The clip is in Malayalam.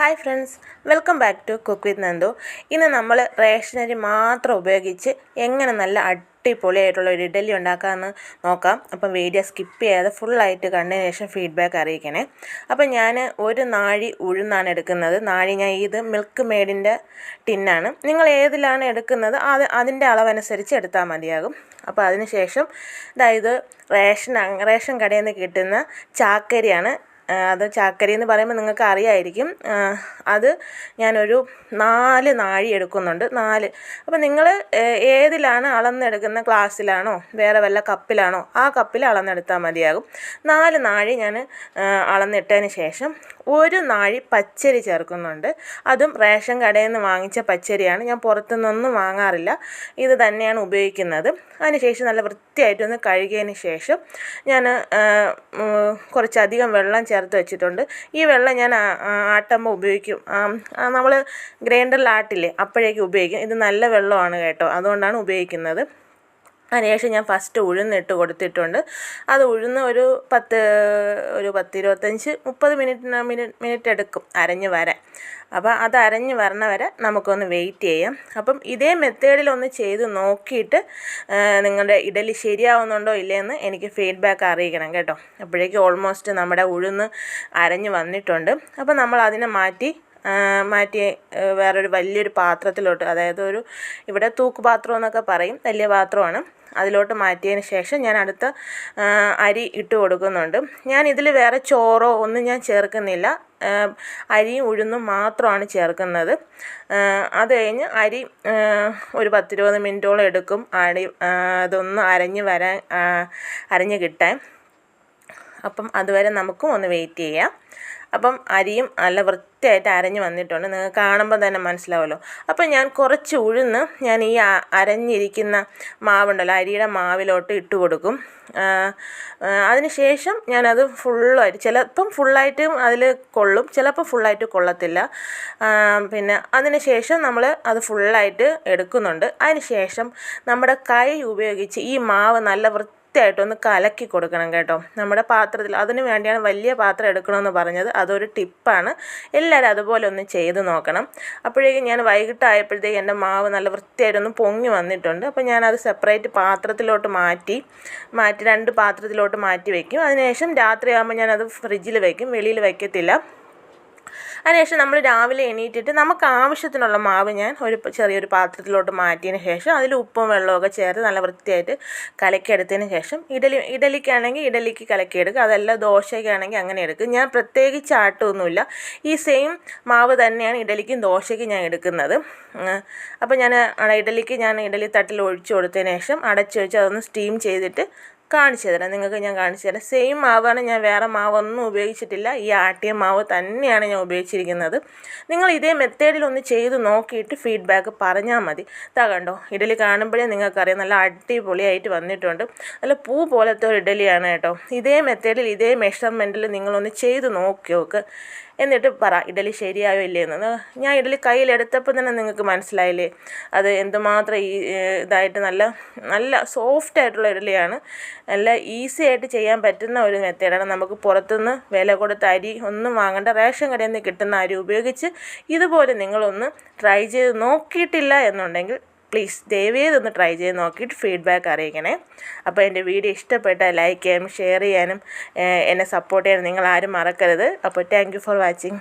Hi friends welcome back to cook with Nandu. ഇന്ന് നമ്മൾ റേഷനരി മാത്രം ഉപയോഗിച്ച് എങ്ങനെ നല്ല അടിപൊളിയായിട്ടുള്ള ഒരു ഇഡലി ഉണ്ടാക്കാമെന്ന് നോക്കാം. അപ്പം വീഡിയോ സ്കിപ്പ് ചെയ്യാതെ ഫുള്ളായിട്ട് കണ്ടതിന് ശേഷം ഫീഡ്ബാക്ക് അറിയിക്കണേ. അപ്പം ഞാൻ ഒരു നാഴി ഉഴുന്നാണ് എടുക്കുന്നത്. നാഴി ഞാൻ ഇത് മിൽക്ക് മെയ്ഡിന്റെ ടിന്നാണ് നിങ്ങൾ ഏതിലാണ് എടുക്കുന്നത് അത് അതിന്റെ അളവനുസരിച്ച് എടുത്താൽ മതിയാകും. അപ്പോൾ അതിന് ശേഷം അതായത് റേഷൻ റേഷൻ കടയിൽ നിന്ന് കിട്ടുന്ന ചാക്കരിയാണ് അത് ചാക്കരി എന്ന് പറയുമ്പോൾ നിങ്ങൾക്ക് അറിയായിരിക്കും അത് ഞാനൊരു നാല് നാഴി എടുക്കുന്നുണ്ട്. നാല്. അപ്പോൾ നിങ്ങൾ ഏതിലാണ് അളന്നെടുക്കുന്ന ഗ്ലാസ്സിലാണോ വേറെ വല്ല കപ്പിലാണോ? ആ കപ്പിൽ അളന്നെടുത്താൽ മതിയാകും. നാല് നാഴി ഞാൻ അളന്നിട്ടതിന് ശേഷം ഒരു നാഴി പച്ചരി ചേർക്കുന്നുണ്ട്. അതും റേഷൻ കടയിൽ നിന്ന് വാങ്ങിച്ച പച്ചരിയാണ്. ഞാൻ പുറത്തുനിന്നൊന്നും വാങ്ങാറില്ല. ഇത് തന്നെയാണ് ഉപയോഗിക്കുന്നത്. അതിനുശേഷം നല്ല വൃത്തിയായിട്ടൊന്ന് കഴുകിയതിന് ശേഷം ഞാൻ കുറച്ചധികം വെള്ളം ചേർത്ത് വെച്ചിട്ടുണ്ട്. ഈ വെള്ളം ഞാൻ ആട്ടുമ്പോൾ ഉപയോഗിക്കും. നമ്മൾ ഗ്രൈൻഡറിൽ ആട്ടില്ലേ അപ്പോഴേക്കും ഉപയോഗിക്കും. ഇത് നല്ല വെള്ളമാണ് കേട്ടോ. അതുകൊണ്ടാണ് ഉപയോഗിക്കുന്നത്. അതിനുശേഷം ഞാൻ ഫസ്റ്റ് ഉഴുന്നിട്ട് കൊടുത്തിട്ടുണ്ട്. അത് ഉഴുന്ന് ഒരു പത്ത് ഒരു പത്ത് ഇരുപത്തഞ്ച് മുപ്പത് മിനിറ്റ് മിനിറ്റ് മിനിറ്റ് എടുക്കും അരഞ്ഞ് വരാൻ. അപ്പോൾ അത് അരഞ്ഞ് വരണ വരെ നമുക്കൊന്ന് വെയിറ്റ് ചെയ്യാം. അപ്പം ഇതേ മെത്തേഡിലൊന്ന് ചെയ്ത് നോക്കിയിട്ട് നിങ്ങളുടെ ഇഡലി ശരിയാവുന്നുണ്ടോ ഇല്ലയെന്ന് എനിക്ക് ഫീഡ്ബാക്ക് അറിയിക്കണം കേട്ടോ. അപ്പോഴേക്കും ഓൾമോസ്റ്റ് നമ്മുടെ ഉഴുന്ന് അരഞ്ഞ് വന്നിട്ടുണ്ട്. അപ്പോൾ നമ്മൾ അതിനെ മാറ്റി മാറ്റി വേറൊരു വലിയൊരു പാത്രത്തിലോട്ട് അതായത് ഒരു ഇവിടെ തൂക്ക് പാത്രം എന്നൊക്കെ പറയും വലിയ പാത്രമാണ്. അതിലോട്ട് മാറ്റിയതിന് ശേഷം ഞാൻ അടുത്ത അരി ഇട്ട് കൊടുക്കുന്നുണ്ട്. ഞാൻ ഇതിൽ വേറെ ചോറോ ഒന്നും ഞാൻ ചേർക്കുന്നില്ല. അരിയും ഉഴുന്നും മാത്രമാണ് ചേർക്കുന്നത്. അത് കഴിഞ്ഞ് അരി ഒരു പത്തിരുപത് മിനിറ്റോളം എടുക്കും. അരി അതൊന്ന് അരഞ്ഞ് വരാൻ അരഞ്ഞ് കിട്ടാൻ. അപ്പം അതുവരെ നമുക്കും ഒന്ന് വെയിറ്റ് ചെയ്യാം. അപ്പം അരിയും നല്ല വൃത്തിയായിട്ട് അരഞ്ഞ് വന്നിട്ടുണ്ട്. നിങ്ങൾക്ക് കാണുമ്പോൾ തന്നെ മനസ്സിലാവുമല്ലോ. അപ്പം ഞാൻ കുറച്ച് ഉഴുന്ന് ഞാൻ ഈ അരഞ്ഞിരിക്കുന്ന മാവുണ്ടല്ലോ അരിയുടെ മാവിലോട്ട് ഇട്ട് കൊടുക്കും. അതിനുശേഷം ഞാനത് ഫുള്ളായിട്ട് ചിലപ്പം ഫുള്ളായിട്ടും അതിൽ കൊള്ളും ചിലപ്പോൾ ഫുള്ളായിട്ട് കൊള്ളത്തില്ല. പിന്നെ അതിന് ശേഷം നമ്മൾ അത് ഫുള്ളായിട്ട് എടുക്കുന്നുണ്ട്. അതിന് ശേഷം നമ്മുടെ കൈ ഉപയോഗിച്ച് ഈ മാവ് നല്ല വൃത്തി വൃത്തിയായിട്ടൊന്ന് കലക്കി കൊടുക്കണം കേട്ടോ. നമ്മുടെ പാത്രത്തിൽ അതിന് വേണ്ടിയാണ് വലിയ പാത്രം എടുക്കണമെന്ന് പറഞ്ഞത്. അതൊരു ടിപ്പാണ്. എല്ലാവരും അതുപോലെ ഒന്ന് ചെയ്ത് നോക്കണം. അപ്പോഴേക്കും ഞാൻ വൈകിട്ടായപ്പോഴത്തേക്ക് എന്റെ മാവ് നല്ല വൃത്തിയായിട്ടൊന്ന് പൊങ്ങി വന്നിട്ടുണ്ട്. അപ്പോൾ ഞാനത് സെപ്പറേറ്റ് പാത്രത്തിലോട്ട് മാറ്റി മാറ്റി രണ്ട് പാത്രത്തിലോട്ട് മാറ്റി വയ്ക്കും അതിനുശേഷം രാത്രിയാകുമ്പോൾ ഞാനത് ഫ്രിഡ്ജിൽ വയ്ക്കും വെളിയിൽ വയ്ക്കത്തില്ല അതിനുശേഷം നമ്മൾ രാവിലെ എണീറ്റിട്ട് നമുക്ക് ആവശ്യത്തിനുള്ള മാവ് ഞാൻ ഒരു ചെറിയൊരു പാത്രത്തിലോട്ട് മാറ്റിയതിന് ശേഷം അതിൽ ഉപ്പും വെള്ളമൊക്കെ ചേർത്ത് നല്ല വൃത്തിയായിട്ട് കലക്കിയെടുത്തതിന് ശേഷം ഇഡലി ഇഡലിക്കാണെങ്കിൽ ഇഡലിക്ക് കലക്കിയെടുക്കുക അതല്ല ദോശയ്ക്കാണെങ്കിൽ അങ്ങനെ എടുക്കും ഞാൻ പ്രത്യേകിച്ച് ആട്ടൊന്നുമില്ല. ഈ സെയിം മാവ് തന്നെയാണ് ഇഡലിക്കും ദോശയ്ക്കും ഞാൻ എടുക്കുന്നത്. അപ്പോൾ ഞാൻ ഇഡലിക്ക് ഞാൻ ഇഡലി തട്ടിൽ ഒഴിച്ചു കൊടുത്തതിന് ശേഷം അടച്ചു വെച്ച് അതൊന്ന് സ്റ്റീം ചെയ്തിട്ട് കാണിച്ചു തരാം. നിങ്ങൾക്ക് ഞാൻ കാണിച്ചു തരാം. സെയിം മാവാണ് ഞാൻ വേറെ മാവൊന്നും ഉപയോഗിച്ചിട്ടില്ല. ഈ ആട്ടിയ മാവ് തന്നെയാണ് ഞാൻ ഉപയോഗിച്ചിരിക്കുന്നത്. നിങ്ങൾ ഇതേ മെത്തേഡിൽ ഒന്ന് ചെയ്ത് നോക്കിയിട്ട് ഫീഡ്ബാക്ക് പറഞ്ഞാൽ മതി. ഇതാ കണ്ടോ ഇഡലി കാണുമ്പോഴേ നിങ്ങൾക്കറിയാം. നല്ല അടിപൊളിയായിട്ട് വന്നിട്ടുണ്ട്. നല്ല പൂ പോലത്തെ ഒരു ഇഡലിയാണ് കേട്ടോ. ഇതേ മെത്തേഡിൽ ഇതേ മെഷർമെന്റിൽ നിങ്ങളൊന്ന് ചെയ്ത് നോക്കി നോക്ക് എന്നിട്ട് പറ ഇഡലി ശരിയായോ ഇല്ലേ എന്ന്. ഞാൻ ഇഡലി കയ്യിലെടുത്തപ്പോൾ തന്നെ നിങ്ങൾക്ക് മനസ്സിലായില്ലേ? അത് എന്തുമാത്രം ഈ ഇതായിട്ട് നല്ല നല്ല സോഫ്റ്റ് ആയിട്ടുള്ള ഇഡലിയാണ്. നല്ല ഈസി ആയിട്ട് ചെയ്യാൻ പറ്റുന്ന ഒരു മെത്തേഡാണ് നമുക്ക് പുറത്തുനിന്ന് വില കൊടുത്ത അരി ഒന്നും വാങ്ങേണ്ട. റേഷൻ കടയിൽ നിന്ന് കിട്ടുന്ന അരി ഉപയോഗിച്ച് ഇതുപോലെ നിങ്ങളൊന്ന് ട്രൈ ചെയ്ത് നോക്കിയിട്ടില്ല എന്നുണ്ടെങ്കിൽ പ്ലീസ് ദയവേത് ഒന്ന് ട്രൈ ചെയ്ത് നോക്കിയിട്ട് ഫീഡ്ബാക്ക് അറിയിക്കണേ. അപ്പോൾ എന്റെ വീഡിയോ ഇഷ്ടപ്പെട്ട ലൈക്ക് ചെയ്യാനും ഷെയർ ചെയ്യാനും എന്നെ സപ്പോർട്ട് ചെയ്യാനും നിങ്ങൾ ആരും മറക്കരുത്. അപ്പോൾ താങ്ക് ഫോർ വാച്ചിങ്.